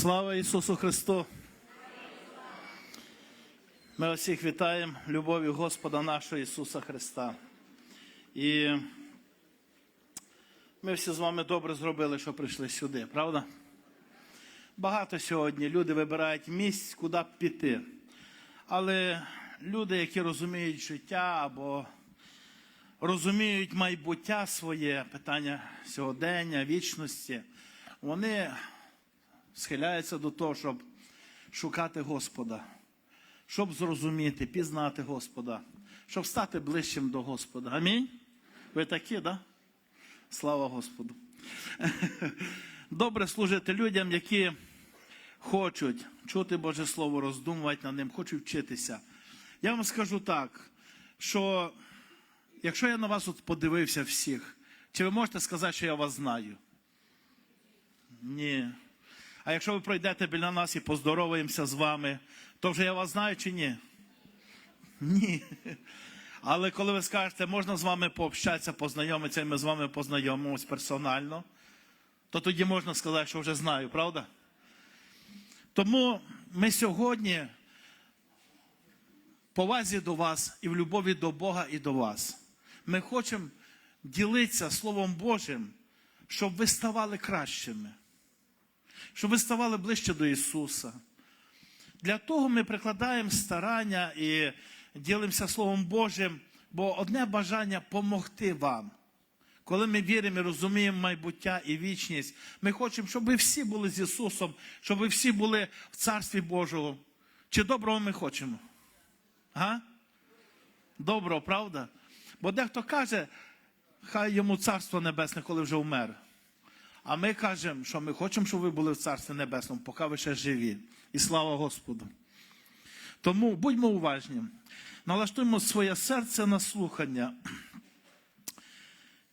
Слава Ісусу Христу! Ми всіх вітаємо любов'ю Господа нашого Ісуса Христа. І ми всі з вами добре зробили, що прийшли сюди, правда? Багато сьогодні люди вибирають місць, куди піти. Але люди, які розуміють життя або розуміють майбуття своє, питання сьогодення, вічності, вони схиляються до того, щоб шукати Господа, щоб зрозуміти, пізнати Господа, щоб стати ближчим до Господа. Амінь. Ви такі, так? Да? Слава Господу. Добре служити людям, які хочуть чути Боже Слово, роздумувати над ним, хочуть вчитися. Я вам скажу так, що якщо я на вас от подивився всіх, чи ви можете сказати, що я вас знаю? Ні. А якщо ви пройдете біля нас і поздороваємося з вами, то вже я вас знаю чи ні? Ні. Але коли ви скажете, можна з вами пообщатися, познайомитися, і ми з вами познайомимось персонально, то тоді можна сказати, що вже знаю, правда? Тому ми сьогодні повазі до вас і в любові до Бога і до вас. Ми хочемо ділитися Словом Божим, щоб ви ставали кращими, щоб ви ставали ближче до Ісуса. Для того ми прикладаємо старання і ділимося Словом Божим, бо одне бажання помогти вам. Коли ми віримо і розуміємо майбуття і вічність, ми хочемо, щоб ви всі були з Ісусом, щоб ви всі були в Царстві Божого. Чи доброго ми хочемо? А? Доброго, правда? Бо дехто каже, хай йому царство небесне, коли вже вмер. А ми кажемо, що ми хочемо, щоб ви були в Царстві Небесному, поки ви ще живі. І слава Господу. Тому будьмо уважні, налаштуємо своє серце на слухання.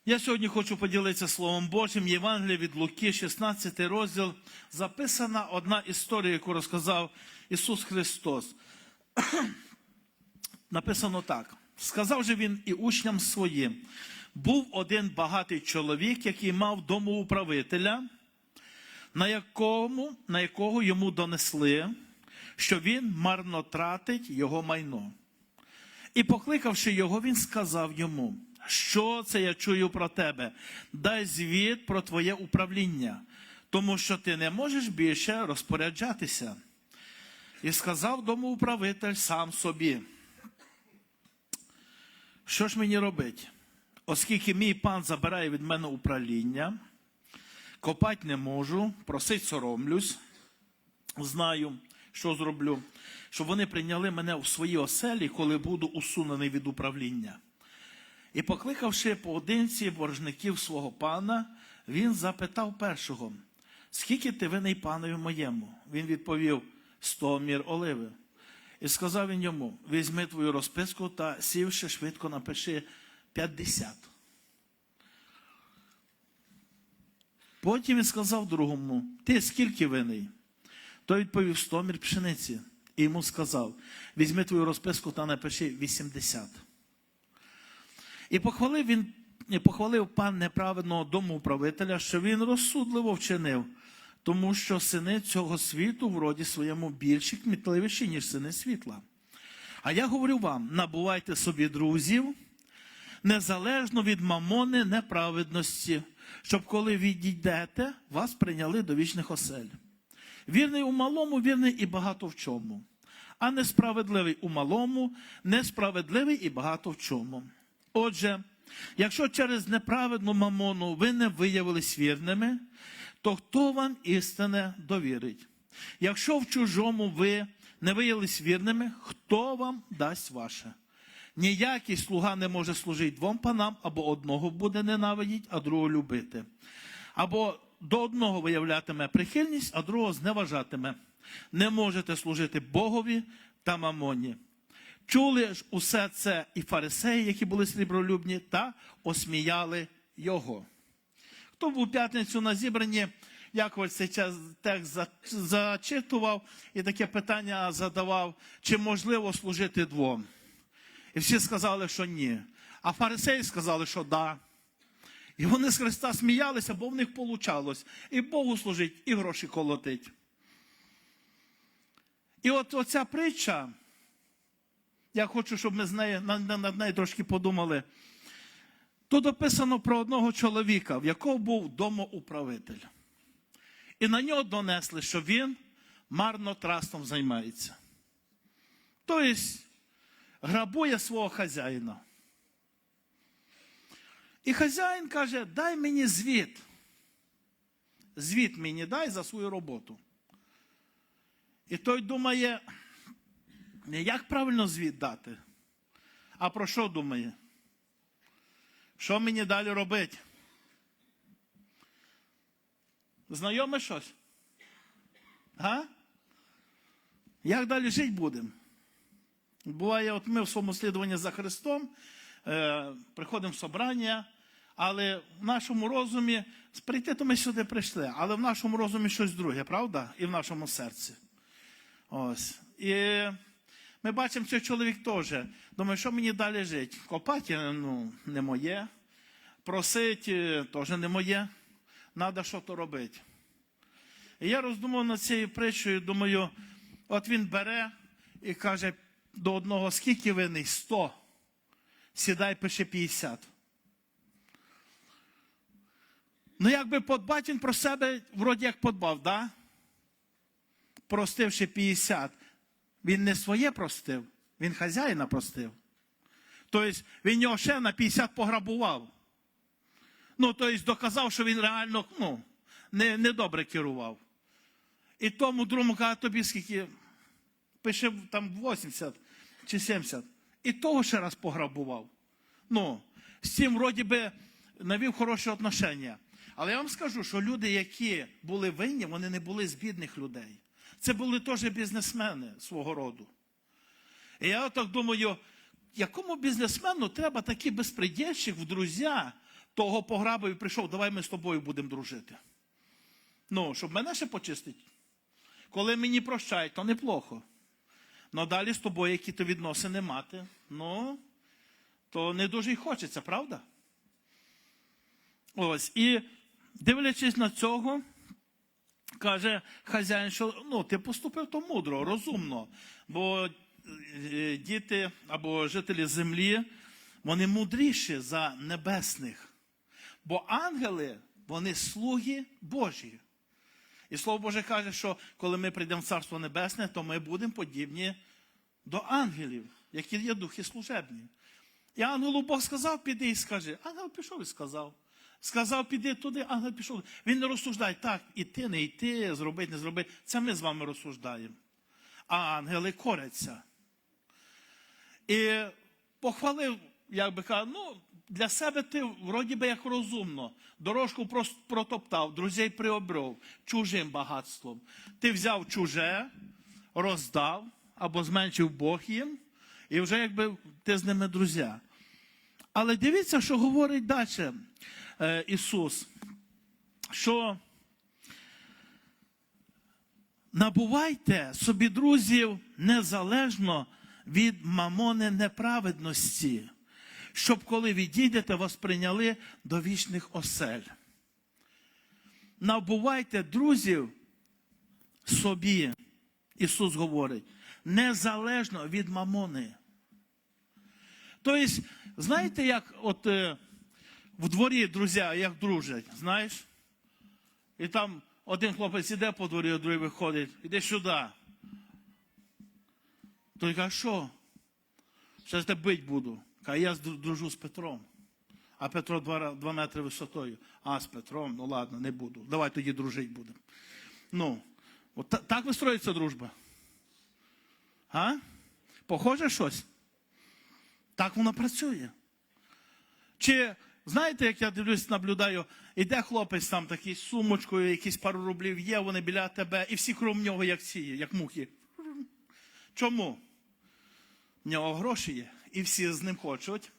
Я сьогодні хочу поділитися Словом Божим. Євангелія від Луки, 16 розділ. Записана одна історія, яку розказав Ісус Христос. Написано так: сказав же він і учням своїм: був один багатий чоловік, який мав домоуправителя, на якому, на якого йому донесли, що він марно тратить його майно. І, покликавши його, він сказав йому: Що це я чую про тебе? Дай звіт про твоє управління, тому що ти не можеш більше розпоряджатися. І сказав домоуправитель сам собі. Що ж мені робить? Оскільки мій пан забирає від мене управління, копать не можу, просить соромлюсь, знаю, що зроблю, щоб вони прийняли мене у свої оселі, коли буду усунений від управління. І, покликавши поодинці боржників свого пана, він запитав першого: скільки ти винний панові моєму? Він відповів: сто мір оливи. І сказав він йому: візьми твою розписку та сівши швидко напиши 50. Потім він сказав другому: Ти скільки винний? Той відповів 100 мір пшениці. І йому сказав: візьми твою розписку та напиши 80. І похвалив він, і похвалив пан неправедного домоуправителя, що він розсудливо вчинив, тому що сини цього світу в роді своєму більші кмітливіші, ніж сини світла. А я говорю вам: набувайте собі друзів, незалежно від мамони неправедності, щоб коли відійдете, вас прийняли до вічних осель. Вірний у малому, вірний і багато в чому, а несправедливий у малому, несправедливий і багато в чому. Отже, якщо через неправедну мамону ви не виявились вірними, то хто вам істине довірить? Якщо в чужому ви не виявились вірними, хто вам дасть ваше? Ніякий слуга не може служити двом панам, або одного буде ненавидіть, а другого любити. Або до одного виявлятиме прихильність, а другого зневажатиме. Не можете служити Богові та мамоні. Чули ж усе це і фарисеї, які були срібролюбні, та осміяли його. Хто був п'ятницю на зібранні, Яковль цей час текст зачитував і таке питання задавав, чи можливо служити двом. І всі сказали, що ні. А фарисеї сказали, що да. І вони з Христа сміялися, бо в них получалось і Богу служить, і гроші колотить. І от оця притча, я хочу, щоб ми з нею, на- на- над нею трошки подумали. Тут описано про одного чоловіка, в якого був домоуправитель. І на нього донесли, що він марнотратством займається. Тобто грабує свого хазяїна. І хазяїн каже: дай мені звіт. Звіт мені дай за свою роботу. І той думає, не як правильно звіт дати, а про що думає? Що мені далі робити? Знайоме щось? Га? Як далі жити будемо? Буває, от ми в своєму слідуванні за Христом е, приходимо в собрання, але в нашому розумі, прийти, то ми сюди прийшли, але в нашому розумі щось друге, правда? І в нашому серці. Ось. І ми бачимо, що чоловік теж. Думає, що мені далі жити? Копати ну, не моє, просити теж не моє. Треба щось робити. І я роздумав над цією притчею, думаю, от він бере і каже до одного, скільки винний? 100. Сідай, пише 50. Ну, якби подбати він про себе, вроді як подбав, да? Простивши 50. Він не своє простив, він хазяїна простив. Тобто він його ще на 50 пограбував. Ну, тобто доказав, що він реально ну, не, не добре керував. І тому другому каже, тобі скільки пише там 80 чи 70. І того ще раз пограбував. Ну, з цим вроді би навів хороші отношення. Але я вам скажу, що люди, які були винні, вони не були з бідних людей. Це були теж бізнесмени свого роду. І я так думаю, якому бізнесмену треба такий безпредельщик в друзі, того пограбив і прийшов, давай ми з тобою будемо дружити. Ну, щоб мене ще почистити. Коли мені прощають, то неплохо. Ну далі з тобою які-то відносини мати, ну, то не дуже й хочеться, правда? Ось. І дивлячись на цього, каже хазяїн, що ну, ти поступив то мудро, розумно. Бо е, діти або жителі землі, вони мудріші за небесних. Бо ангели, вони слуги Божі. І Слово Боже каже, що коли ми прийдемо в Царство Небесне, то ми будемо подібні до ангелів, які є духи служебні. І ангелу Бог сказав, піди і скажи. Ангел пішов і сказав. Сказав, піди туди, ангел пішов. Він не розсуждає, так, іти, не йти, зробити, не зробити. Це ми з вами розсуждаємо. А ангели коряться. І похвалив, як би казав, ну, для себе ти вроді би як розумно. Дорожку прос- протоптав, друзей приобров чужим багатством. Ти взяв чуже, роздав або зменшив Бог їм, і вже якби ти з ними друзі. Але дивіться, що говорить далі е, Ісус, що набувайте собі друзів незалежно від мамони неправедності, щоб коли відійдете, вас прийняли до вічних осель. Набувайте друзів собі, Ісус говорить, незалежно від мамони. Тобто, знаєте, як от е, в дворі друзі, як дружать, знаєш? І там один хлопець іде по дворі, а другий виходить, іди сюди. Той каже, що? Зараз тебе бить буду. Каже, я дружу з Петром. А Петро два, два метри висотою. А, з Петром, ну ладно, не буду. Давай тоді дружити будемо. Ну, от та- так вистроїться дружба. А? Похоже щось? Так воно працює. Чи знаєте, як я дивлюсь, наблюдаю, іде хлопець там такий з сумочкою, якісь пару рублів є, вони біля тебе, і всі крім нього, як ці, як мухи. Чому? В нього гроші є, і всі з ним хочуть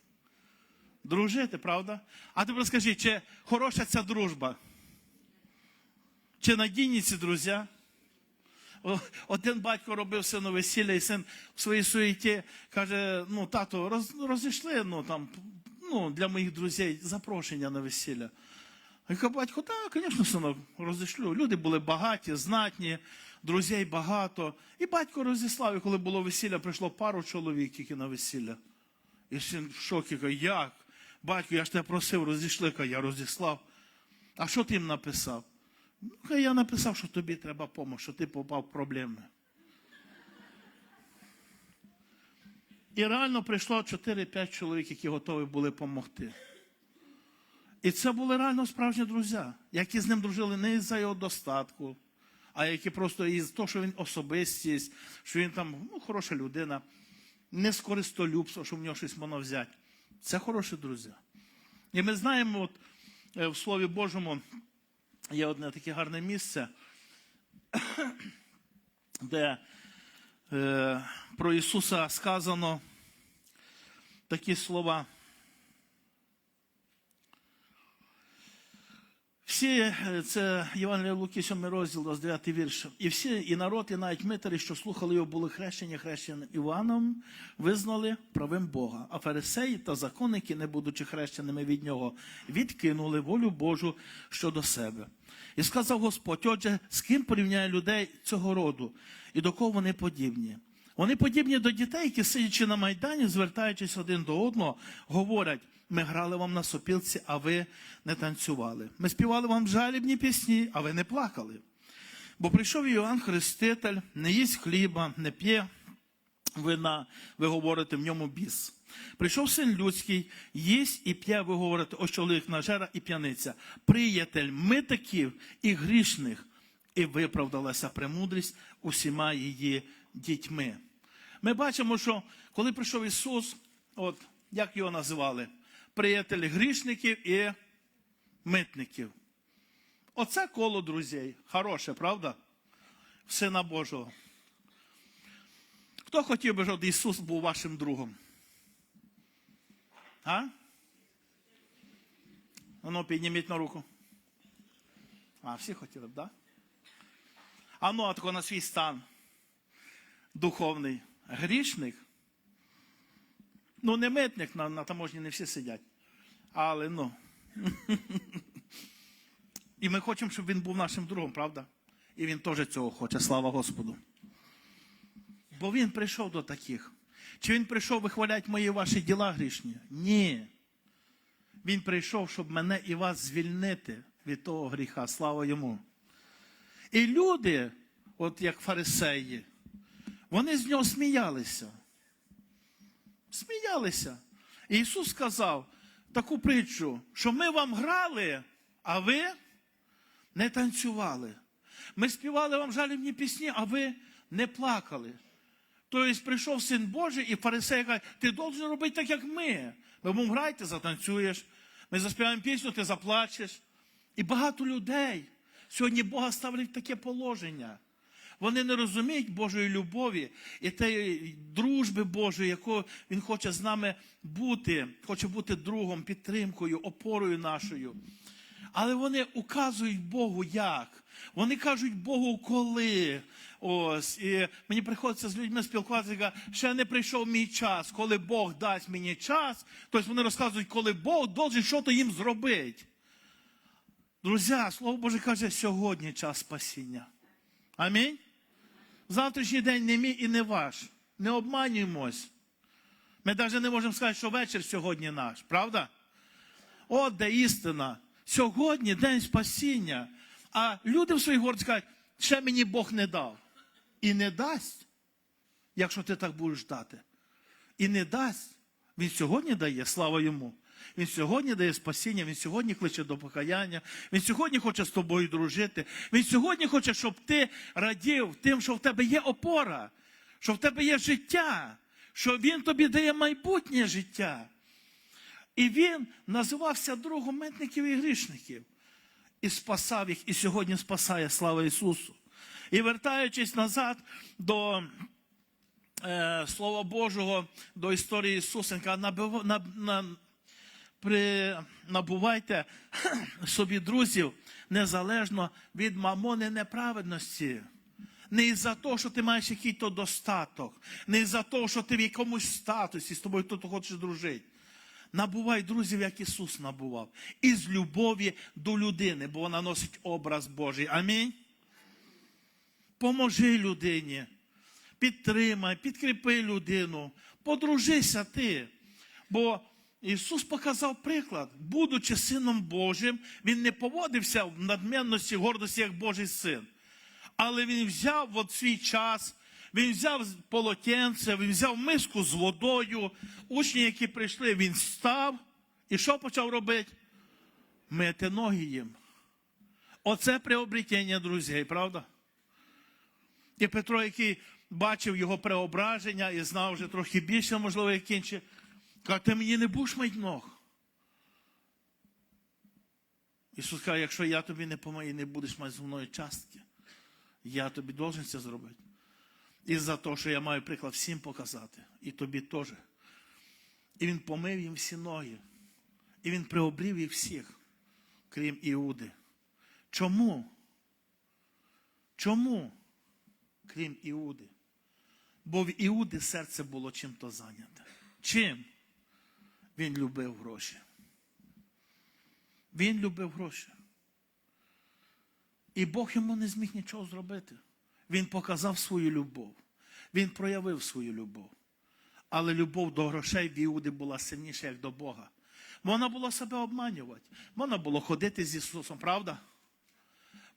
дружити, правда? А тепер скажіть, чи хороша ця дружба? Чи надійні ці друзі? Один батько робив сину весілля, і син в своїй суєті каже: ну, тато, роз, розійшли ну, там, ну, для моїх друзів запрошення на весілля. Я кажу, батько, так, звісно, синок, розійшлю. Люди були багаті, знатні, друзей багато. І батько розіслав, і коли було весілля, прийшло пару чоловік тільки на весілля. І син в шокі каже, як? Батько, я ж тебе просив, розійшли, каже, я розіслав. А що ти їм написав? Ну, каже, я написав, що тобі треба допомога, що ти попав в проблеми. І реально прийшло 4-5 чоловік, які готові були допомогти. І це були реально справжні друзі, які з ним дружили не із-за його достатку, а які просто із того, що він особистість, що він там ну, хороша людина, не з користолюбства, що в нього щось можна взяти. Це хороші друзі. І ми знаємо, от, е, в Слові Божому є одне таке гарне місце, де е, про Ісуса сказано такі слова. Всі, е, це Євангелія Луки, 7 розділ, 29 вірш. І всі, і народ, і навіть митарі, що слухали його, були хрещені хрещеним Іваном, визнали правим Бога. А фарисеї та законники, не будучи хрещеними від нього, відкинули волю Божу щодо себе. І сказав Господь: отже, з ким порівняє людей цього роду, і до кого вони подібні? Вони подібні до дітей, які, сидячи на майдані, звертаючись один до одного, говорять: ми грали вам на сопілці, а ви не танцювали. Ми співали вам жалібні пісні, а ви не плакали. Бо прийшов Іоанн Хреститель, не їсть хліба, не п'є вина, ви говорите, в ньому біс. Прийшов син людський, їсть і п'є, ви говорите, ось чоловік нажера і п'яниця. Приятель митаків і грішних, і виправдалася премудрість усіма її дітьми. Ми бачимо, що коли прийшов Ісус, от як його називали? Приятель грішників і митників. Оце коло друзей. Хороше, правда? Сина Божого. Хто хотів би, щоб Ісус був вашим другом? А? Ану, підніміть на руку. А, всі хотіли б, так? Да? Ану, а тако на свій стан. Духовний. Грішник. Ну, не митник, на, на таможні не всі сидять. Але ну. І ми хочемо, щоб він був нашим другом, правда? І він теж цього хоче, слава Господу. Бо він прийшов до таких. Чи він прийшов вихваляти мої ваші діла грішні? Ні. Він прийшов, щоб мене і вас звільнити від того гріха. Слава йому. І люди, от як фарисеї, вони з нього сміялися. Сміялися. І Ісус сказав таку притчу, що ми вам грали, а ви не танцювали. Ми співали вам жалібні пісні, а ви не плакали. Тобто прийшов син Божий, і фарисей каже, ти должен робити так, як ми. Ми будемо грати, ти затанцюєш. Ми заспіваємо пісню, ти заплачеш. І багато людей сьогодні Бога ставлять в таке положення. Вони не розуміють Божої любові і тієї дружби Божої, яку Він хоче з нами бути, хоче бути другом, підтримкою, опорою нашою. Але вони указують Богу як. Вони кажуть Богу коли. Ось. І мені приходиться з людьми спілкуватися, ще не прийшов мій час. Коли Бог дасть мені час, тобто вони розказують, коли Бог должен щось їм зробити. Друзі, Слово Боже каже, сьогодні час спасіння. Амінь. Завтрашній день не мій і не ваш. Не обманюємось. Ми навіть не можемо сказати, що вечір сьогодні наш, правда? От де істина. Сьогодні день спасіння. А люди в своїй горді кажуть, ще мені Бог не дав. І не дасть, якщо ти так будеш ждати. І не дасть. Він сьогодні дає, слава йому. Він сьогодні дає спасіння, він сьогодні кличе до покаяння, він сьогодні хоче з тобою дружити. Він сьогодні хоче, щоб ти радів тим, що в тебе є опора, що в тебе є життя, що він тобі дає майбутнє життя. І він називався другом митників і грішників. І спасав їх, і сьогодні спасає слава Ісусу. І вертаючись назад до е, Слова Божого, до історії Ісуса, він каже, «Набив- на, на, при, набувайте собі друзів незалежно від мамони неправедності. Не із-за того, що ти маєш якийсь то достаток, не із-за того, що ти в якомусь статусі з тобою хто хочеш дружити. Набувай друзів, як Ісус набував. Із любові до людини, бо вона носить образ Божий. Амінь. Поможи людині, підтримай, підкріпи людину, подружися ти. Бо Ісус показав приклад, будучи сином Божим, Він не поводився в надменності, гордості, як Божий син. Але він взяв от свій час, він взяв полотенце, він взяв миску з водою. Учні, які прийшли, він став і що почав робити? Мити ноги їм. Оце приобретення друзей, правда? І Петро, який бачив його преображення і знав вже трохи більше, можливо, як інші, каже, ти мені не будеш мити ног. Ісус каже, якщо я тобі не помию, не будеш мати зі мною частки, я тобі должен це зробити. І за те, що я маю приклад всім показати, і тобі теж. І він помив їм всі ноги. І він приобрів їх всіх, крім Іуди. Чому? Чому? Крім Іуди? Бо в Іуди серце було чим-то зайняте. Чим? Він любив гроші. Він любив гроші. І Бог йому не зміг нічого зробити. Він показав свою любов. Він проявив свою любов. Але любов до грошей в Іуди була сильніша, як до Бога. Можна було себе обманювати. Можна було ходити з Ісусом, правда?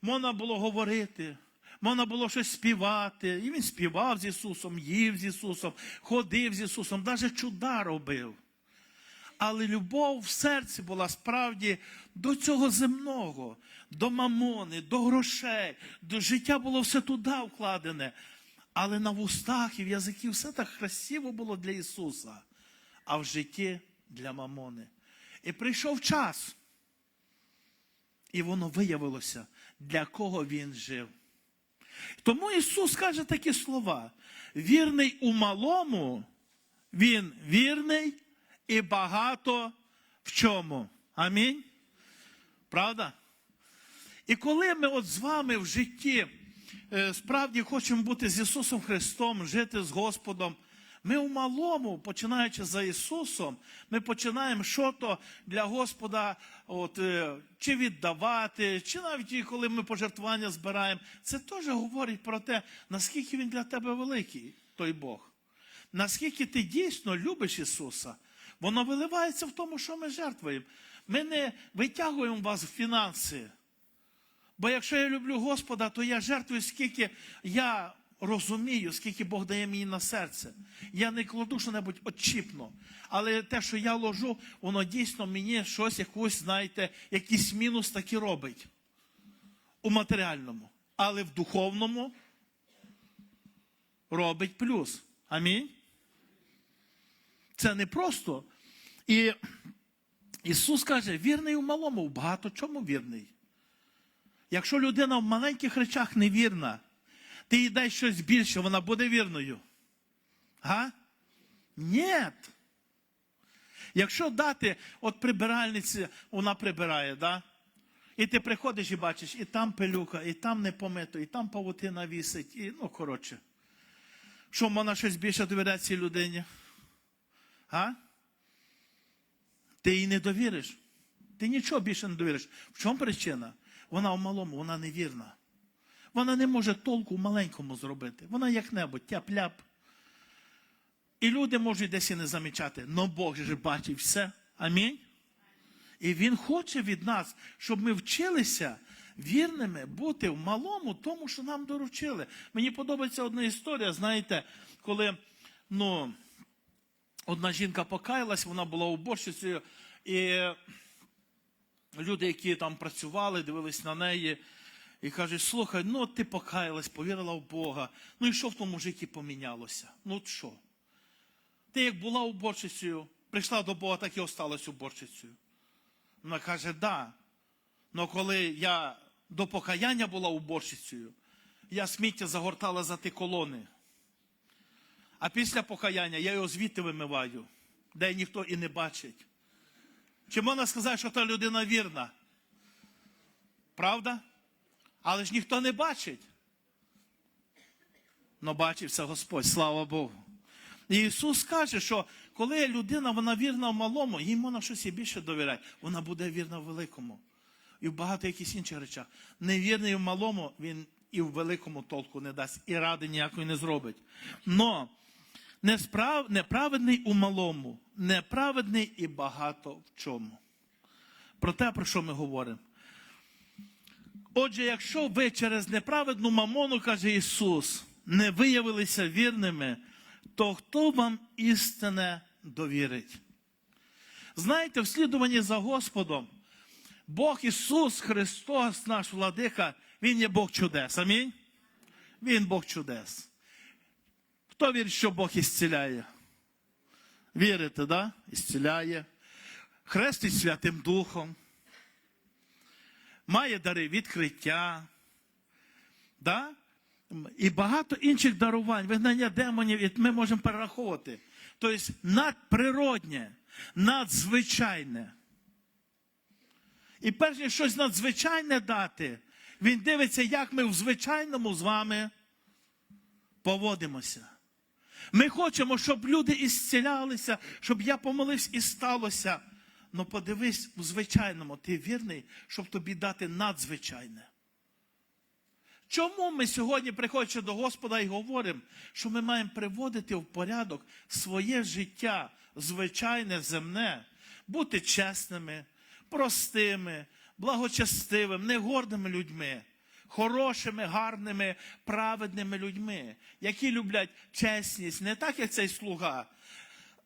Можна було говорити, можна було щось співати. І він співав з Ісусом, їв з Ісусом, ходив з Ісусом, навіть чуда робив. Але любов в серці була справді до цього земного, до мамони, до грошей, до життя було все туди вкладене. Але на вустах і в язикі все так красиво було для Ісуса, а в житті для мамони. І прийшов час, і воно виявилося, для кого він жив. Тому Ісус каже такі слова: вірний у малому, він вірний і багато в чому. Амінь. Правда? І коли ми от з вами в житті е, справді хочемо бути з Ісусом Христом, жити з Господом, ми у малому, починаючи за Ісусом, ми починаємо що-то для Господа от, е, чи віддавати, чи навіть коли ми пожертвування збираємо. Це теж говорить про те, наскільки Він для тебе великий, той Бог. Наскільки ти дійсно любиш Ісуса, воно виливається в тому, що ми жертвуємо. Ми не витягуємо вас в фінанси. Бо якщо я люблю Господа, то я жертвую, скільки я розумію, скільки Бог дає мені на серце. Я не кладу що-небудь очіпно. Але те, що я ложу, воно дійсно мені щось, якусь, знаєте, якийсь мінус таки робить у матеріальному. Але в духовному робить плюс. Амінь. Це не просто. І Ісус каже, вірний у малому, в багато чому вірний. Якщо людина в маленьких речах невірна, ти їй дай щось більше, вона буде вірною. Га? Ні. Якщо дати, от прибиральниці, вона прибирає, да? і ти приходиш і бачиш, і там пилюка, і там не помито, і там павутина вісить, і ну, коротше. Що можна щось більше довіряти цій людині? А? Ти їй не довіриш. Ти нічого більше не довіриш. В чому причина? Вона в малому, вона невірна. Вона не може толку в маленькому зробити. Вона як-небудь тяп-ляп. І люди можуть десь і не замічати, але Бог же бачить все. Амінь. І Він хоче від нас, щоб ми вчилися вірними бути в малому тому, що нам доручили. Мені подобається одна історія, знаєте, коли ну, одна жінка покаялась, вона була уборщицею, і люди, які там працювали, дивились на неї, і кажуть, слухай, ну ти покаялась, повірила в Бога. Ну і що в тому житті помінялося? Ну от що? Ти як була уборщицею, прийшла до Бога, так і осталась уборщицею. Вона каже, да. Але коли я до покаяння була уборщицею, я сміття загортала за ті колони. А після покаяння я його звідти вимиваю, де ніхто і не бачить. Чи можна сказати, що та людина вірна? Правда? Але ж ніхто не бачить. Но бачився Господь, слава Богу. Ісус каже, що коли людина вона вірна в малому, їй можна щось і більше довіряти. Вона буде вірна в великому. І в багато якихось інших речах. Невірний в малому, він і в великому толку не дасть, і ради ніякої не зробить. Но несправ... неправедний у малому, неправедний і багато в чому. Про те, про що ми говоримо. Отже, якщо ви через неправедну мамону, каже Ісус, не виявилися вірними, то хто вам істине довірить? Знаєте, в слідуванні за Господом, Бог Ісус Христос, наш владика, Він є Бог чудес. Амінь? Він Бог чудес. Хто вірить, що Бог ісціляє? Вірите, да? Ісціляє. Хрестить Святим Духом. Має дари відкриття. Да? І багато інших дарувань, вигнання демонів, і ми можемо перераховувати. Тобто надприроднє, надзвичайне. І перш ніж щось надзвичайне дати, він дивиться, як ми в звичайному з вами поводимося. Ми хочемо, щоб люди ісцілялися, щоб я помолився і сталося. Ну подивись у звичайному, ти вірний, щоб тобі дати надзвичайне. Чому ми сьогодні, приходячи до Господа, і говоримо, що ми маємо приводити в порядок своє життя, звичайне земне, бути чесними, простими, благочестивими, негордими людьми, хорошими, гарними, праведними людьми, які люблять чесність, не так, як цей слуга,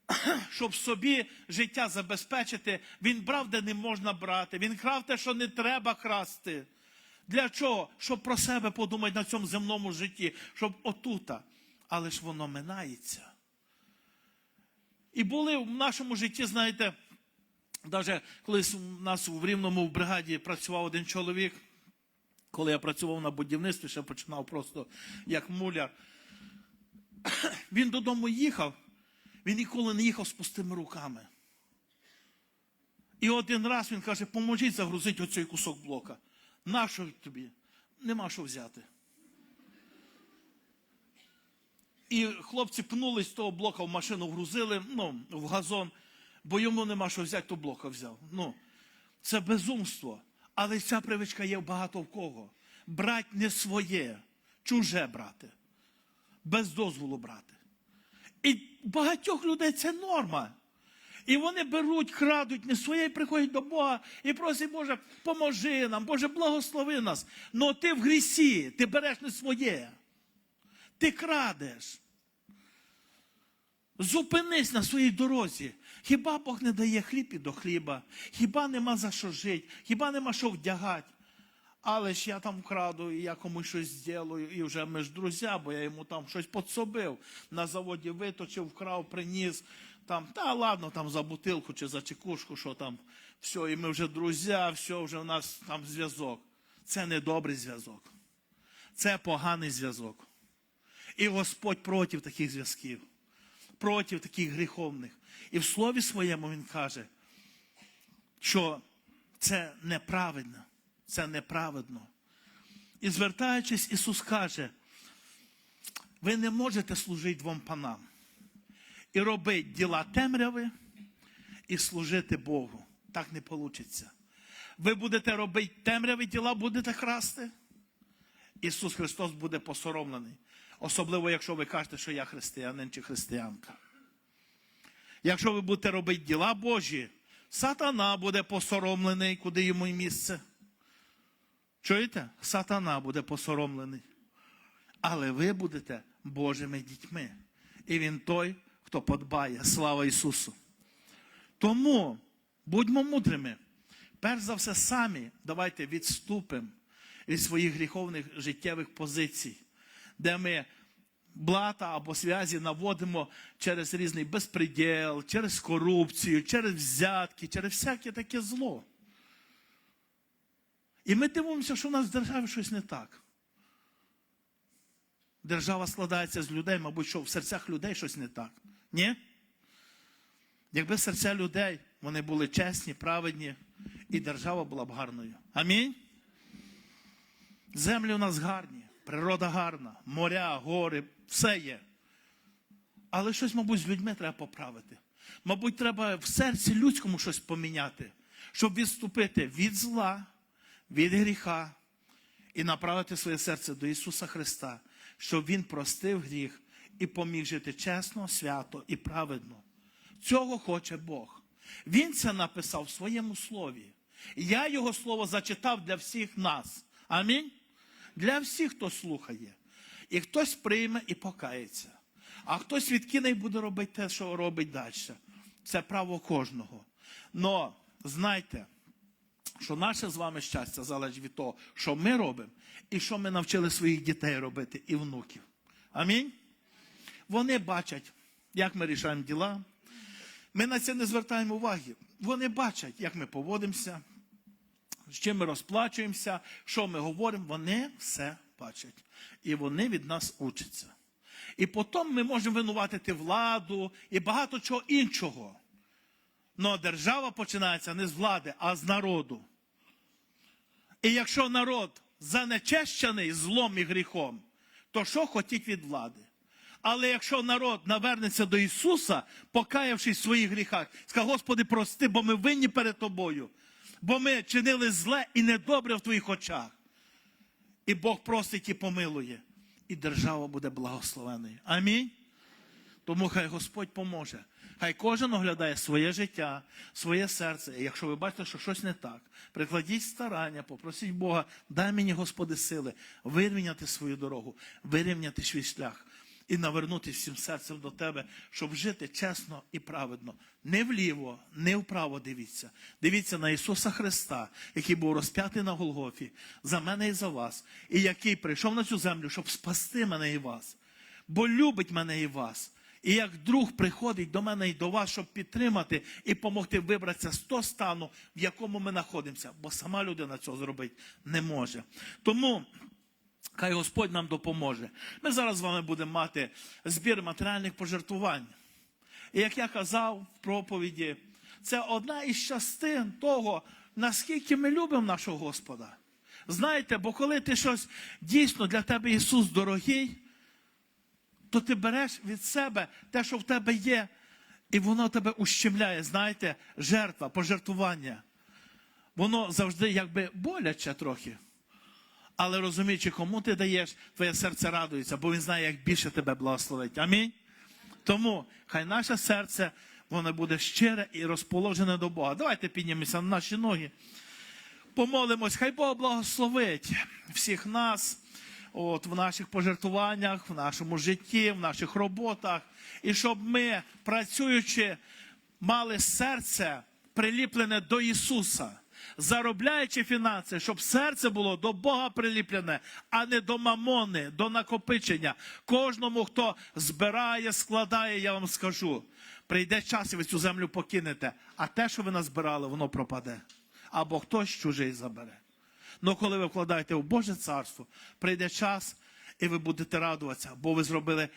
щоб собі життя забезпечити, він брав, де не можна брати, він крав те, що не треба красти. Для чого? Щоб про себе подумати на цьому земному житті, щоб отута. Але ж воно минається. І були в нашому житті, знаєте, навіть колись у нас в Рівному в бригаді працював один чоловік, коли я працював на будівництві, ще починав просто як муляр. Він додому їхав, він ніколи не їхав з пустими руками. І один раз він каже, поможіть загрузити оцей кусок блока. Нащо тобі? Нема що взяти. І хлопці пнулись з того блока в машину, вгрузили, ну, в газон, бо йому нема що взяти, то блока взяв. Ну, це безумство. Але ця привичка є багато в кого. Брать не своє, чуже брати. Без дозволу брати. І багатьох людей це норма. І вони беруть, крадуть не своє, і приходять до Бога і просять, Боже, поможи нам, Боже, благослови нас. Но ти в грісі, ти береш не своє. Ти крадеш. Зупинись на своїй дорозі. Хіба Бог не дає хліб і до хліба? Хіба нема за що жити? Хіба нема що вдягати? Але ж я там краду, і я комусь щось зроблю, і вже ми ж друзі, бо я йому там щось подсобив. На заводі виточив, вкрав, приніс. Там, та ладно, там за бутилку чи за чекушку, що там, все, і ми вже друзі, все, вже у нас там зв'язок. Це не добрий зв'язок. Це поганий зв'язок. І Господь проти таких зв'язків, проти таких гріховних. І в слові своєму Він каже, що це неправильно, це неправедно. І звертаючись, Ісус каже, ви не можете служити двом панам і робити діла темряви і служити Богу. Так не вийде. Ви будете робити темряві діла, будете красти. Ісус Христос буде посоромлений. Особливо, якщо ви кажете, що я християнин чи християнка. Якщо ви будете робити діла Божі, сатана буде посоромлений, куди йому й місце. Чуєте? Сатана буде посоромлений. Але ви будете Божими дітьми. І Він той, хто подбає. Слава Ісусу. Тому будьмо мудрими. Перш за все, самі давайте відступимо від своїх гріховних життєвих позицій, де ми блата або зв'язі наводимо через різний безпреділ, через корупцію, через взятки, через всяке таке зло. І ми дивимося, що у нас в державі щось не так. Держава складається з людей, мабуть, що в серцях людей щось не так. Ні? Якби серця людей вони були чесні, праведні, і держава була б гарною. Амінь. Землі у нас гарні, природа гарна, моря, гори, все є. Але щось, мабуть, з людьми треба поправити. Мабуть, треба в серці людському щось поміняти, щоб відступити від зла, від гріха і направити своє серце до Ісуса Христа, щоб Він простив гріх і поміг жити чесно, свято і праведно. Цього хоче Бог. Він це написав в своєму слові. Я його слово зачитав для всіх нас. Амінь. Для всіх, хто слухає. І хтось прийме і покається. А хтось відкине і буде робити те, що робить далі. Це право кожного. Но знайте, що наше з вами щастя залежить від того, що ми робимо, і що ми навчили своїх дітей робити і внуків. Амінь. Вони бачать, як ми рішаємо діла. Ми на це не звертаємо уваги. Вони бачать, як ми поводимося, з чим ми розплачуємося, що ми говоримо. Вони все бачать. І вони від нас учаться. І потім ми можемо винуватити владу і багато чого іншого. Но держава починається не з влади, а з народу. І якщо народ занечещений злом і гріхом, то що хотіть від влади? Але якщо народ навернеться до Ісуса, покаявшись в своїх гріхах, скаже, Господи, прости, бо ми винні перед Тобою, бо ми чинили зле і недобре в Твоїх очах. І Бог простить і помилує, і держава буде благословеною. Амінь. Тому хай Господь поможе. Хай кожен оглядає своє життя, своє серце. І якщо ви бачите, що щось не так, прикладіть старання, попросіть Бога, дай мені, Господи, сили вирівняти свою дорогу, вирівняти свій шлях і навернутися всім серцем до Тебе, щоб жити чесно і праведно. Не вліво, не вправо дивіться. Дивіться на Ісуса Христа, який був розп'ятий на Голгофі за мене і за вас, і який прийшов на цю землю, щоб спасти мене і вас. Бо любить мене і вас. І як друг приходить до мене і до вас, щоб підтримати і допомогти вибратися з того стану, в якому ми знаходимося, бо сама людина цього зробити не може. Тому хай Господь нам допоможе. Ми зараз з вами будемо мати збір матеріальних пожертвувань. І як я казав в проповіді, це одна із частин того, наскільки ми любимо нашого Господа. Знаєте, бо коли ти щось дійсно для тебе Ісус дорогий, то ти береш від себе те, що в тебе є, і воно тебе ущемляє. Знаєте, жертва, пожертвування. Воно завжди якби боляче трохи. Але розуміючи, кому ти даєш, твоє серце радується, бо він знає, як більше тебе благословить. Амінь. Тому хай наше серце воно буде щире і розположене до Бога. Давайте піднімемося на наші ноги. Помолимось, хай Бог благословить всіх нас от, в наших пожертвуваннях, в нашому житті, в наших роботах. І щоб ми, працюючи, мали серце приліплене до Ісуса, заробляючи фінанси, щоб серце було до Бога приліплене, а не до мамони, до накопичення. Кожному, хто збирає, складає, я вам скажу, прийде час, і ви цю землю покинете, а те, що ви назбирали, воно пропаде. Або хтось чужий забере. Ну, коли ви вкладаєте в Боже царство, прийде час, і ви будете радуватися, бо ви зробили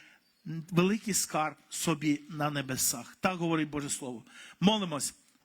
великий скарб собі на небесах. Так говорить Боже Слово. Молимось.